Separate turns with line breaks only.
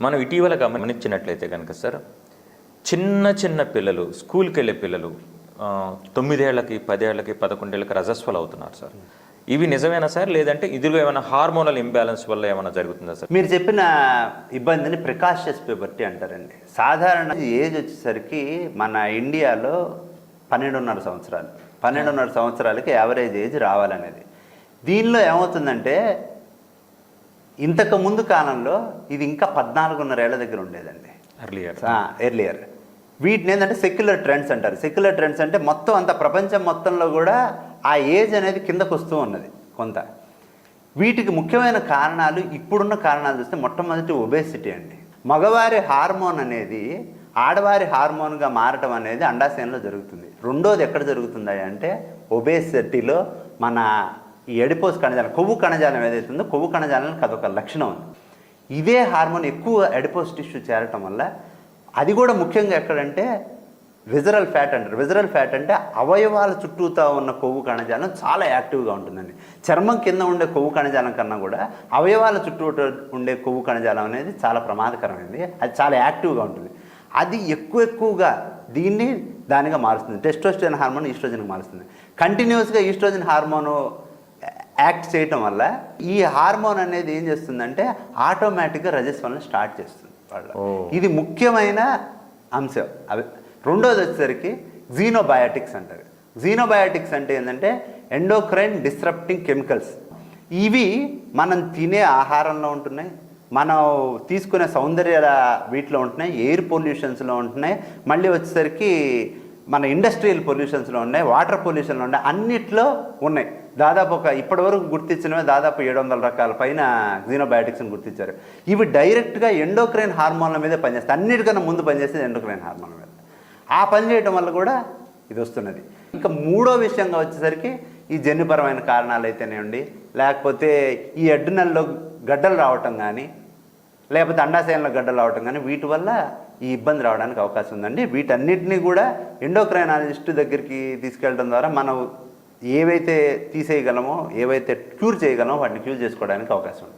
మనం ఇటీవల గమనించినట్లయితే కనుక సార్ చిన్న చిన్న పిల్లలు స్కూల్కి వెళ్ళే పిల్లలు తొమ్మిదేళ్ళకి పదేళ్ళకి పదకొండేళ్ళకి రజస్వలు అవుతున్నారు సార్. ఇవి నిజమేనా సార్? లేదంటే ఇదిలో ఏమైనా హార్మోనల్ ఇంబ్యాలెన్స్ వల్ల ఏమైనా జరుగుతుందా సార్?
మీరు చెప్పిన ఇబ్బందిని ప్రికాషియస్ ప్యూబర్టీ అంటారండి. సాధారణ ఏజ్ వచ్చేసరికి మన ఇండియాలో పన్నెండున్నర సంవత్సరాలు. పన్నెండున్నర సంవత్సరాలకి యావరేజ్ ఏజ్ రావాలనేది. దీనిలో ఏమవుతుందంటే ఇంతకు ముందు కాలంలో ఇది ఇంకా పద్నాలుగున్నర ఏళ్ళ దగ్గర ఉండేదండి.
అర్లియర్
ఎర్లియర్ వీటిని ఏంటంటే సెక్యులర్ ట్రెండ్స్ అంటారు. సెక్యులర్ ట్రెండ్స్ అంటే మొత్తం అంత ప్రపంచం మొత్తంలో కూడా ఆ ఏజ్ అనేది కిందకు వస్తూ ఉన్నది కొంత. వీటికి ముఖ్యమైన కారణాలు ఇప్పుడున్న కారణాలు చూస్తే మొట్టమొదటి ఒబేసిటీ అండి. మగవారి హార్మోన్ అనేది ఆడవారి హార్మోన్గా మారటం అనేది అండాశయంలో జరుగుతుంది. రెండోది ఎక్కడ జరుగుతుంది అంటే ఒబేసిటీలో మన ఈ ఎడిపోస్ కణజాలం కొవ్వు కణజాలం ఏదైతే ఉందో కొవ్వు కణజాలానికి అదొక లక్షణం ఉంది ఇదే హార్మోన్ ఎక్కువ ఎడిపోస్ టిష్యూ చేరటం వల్ల అది కూడా ముఖ్యంగా ఎక్కడంటే విజరల్ ఫ్యాట్ అంటారు. విజరల్ ఫ్యాట్ అంటే అవయవాల చుట్టూతా ఉన్న కొవ్వు కణజాలం చాలా యాక్టివ్గా ఉంటుందండి. చర్మం కింద ఉండే కొవ్వు కణజాలం కన్నా కూడా అవయవాల చుట్టూ ఉండే కొవ్వు కణజాలం అనేది చాలా ప్రమాదకరమైనది అది చాలా యాక్టివ్గా ఉంటుంది. అది ఎక్కువ ఎక్కువగా దీన్ని దానిగా మారుస్తుంది. టెస్టోస్టెరాన్ హార్మోన్ ఈస్ట్రోజన్కి మారుస్తుంది. కంటిన్యూస్గా ఈస్ట్రోజన్ హార్మోను యాక్ట్ చేయటం వల్ల ఈ హార్మోన్ అనేది ఏం చేస్తుందంటే ఆటోమేటిక్గా రజస్వలను స్టార్ట్ చేస్తుంది వాళ్ళ. ఇది ముఖ్యమైన అంశం. అవి రెండోది వచ్చేసరికి జీనోబయాటిక్స్ అంటారు. జీనోబయాటిక్స్ అంటే ఏంటంటే ఎండోక్రైన్ డిస్రప్టింగ్ కెమికల్స్ ఇవి మనం తినే ఆహారంలో ఉంటున్నాయి. మనం తీసుకునే సౌందర్య వీటిలో ఉంటున్నాయి. ఎయిర్ పొల్యూషన్స్లో ఉంటున్నాయి. మళ్ళీ వచ్చేసరికి మన ఇండస్ట్రియల్ పొల్యూషన్స్లో ఉన్నాయి. వాటర్ పొల్యూషన్లో ఉన్నాయి. అన్నిట్లో ఉన్నాయి. దాదాపు ఒక ఇప్పటివరకు గుర్తించినవి దాదాపు ఏడు వందల రకాల పైన జీనోబయాటిక్స్ని గుర్తించారు. ఇవి డైరెక్ట్గా ఎండోక్రైన్ హార్మోన్ల మీదే పనిచేస్తాయి. అన్నిటికన్నా ముందు పనిచేసేది ఎండోక్రైన్ హార్మోన్ మీద. ఆ పని చేయడం వల్ల కూడా ఇది వస్తున్నది. ఇంకా మూడో విషయంగా వచ్చేసరికి ఈ జన్యుపరమైన కారణాలు అయితేనేయండి లేకపోతే ఈ అడ్రినల్లో గడ్డలు రావటం కానీ లేకపోతే అండాశయంలో గడ్డలు రావటం కానీ వీటి వల్ల ఈ ఇబ్బంది రావడానికి అవకాశం ఉందండి. వీటన్నిటిని కూడా ఎండోక్రైనాలజిస్ట్ దగ్గరికి తీసుకెళ్ళడం ద్వారా మనం ఏవైతే తీసేయగలమో ఏవైతే క్యూర్ చేయగలమో వాటిని క్యూర్ చేసుకోవడానికి అవకాశం ఉంది.